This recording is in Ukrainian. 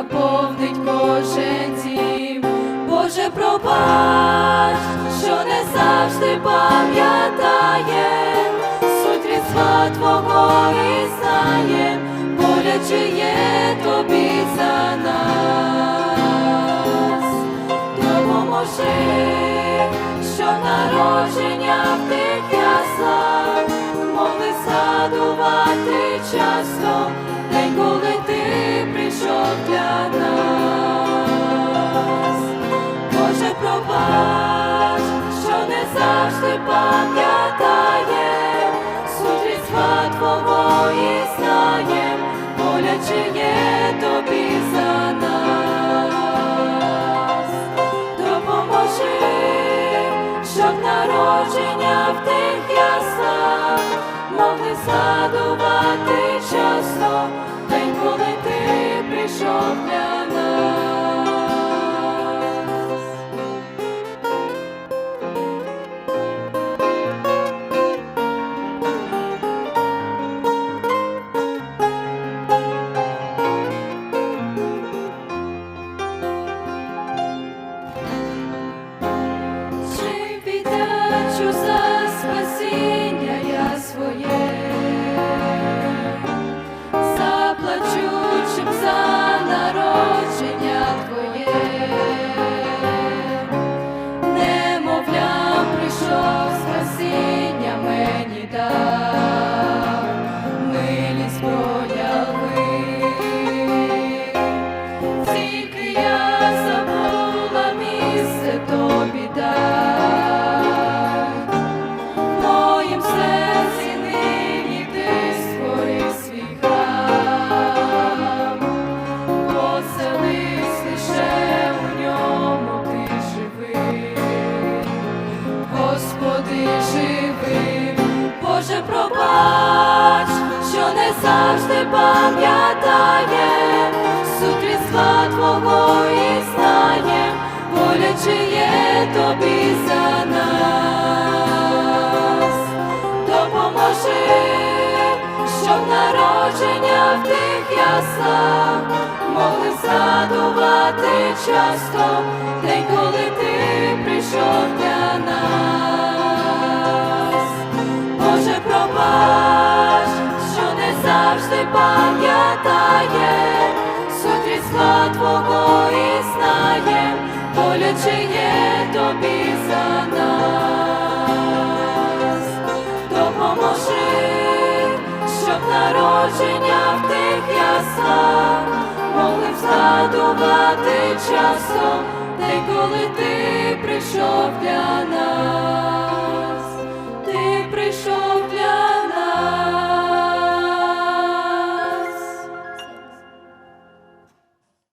наповнить кожен дім. Боже, пробач, що не завжди пам'ятає суть різдва Твого і знає, боляче є тобі за нас. Допоможи, щоб народження в тих яслах пам'ятає різдва Твого знає, боляче є тобі за нас. Допоможи, щоб народження в тих Боже пробач, що не завжди пам'ятає суть Твого і знає, боляче є тобі за нас. Допоможи, щоб народження в тих яслах могли згадувати часто день, коли ти прийшов завжди пам'ятає суть різдва Твого і знає, боляче є тобі за нас. Допоможи, щоб народження в тих яслах могли згадувати часто, день, коли ти прийшов для нас.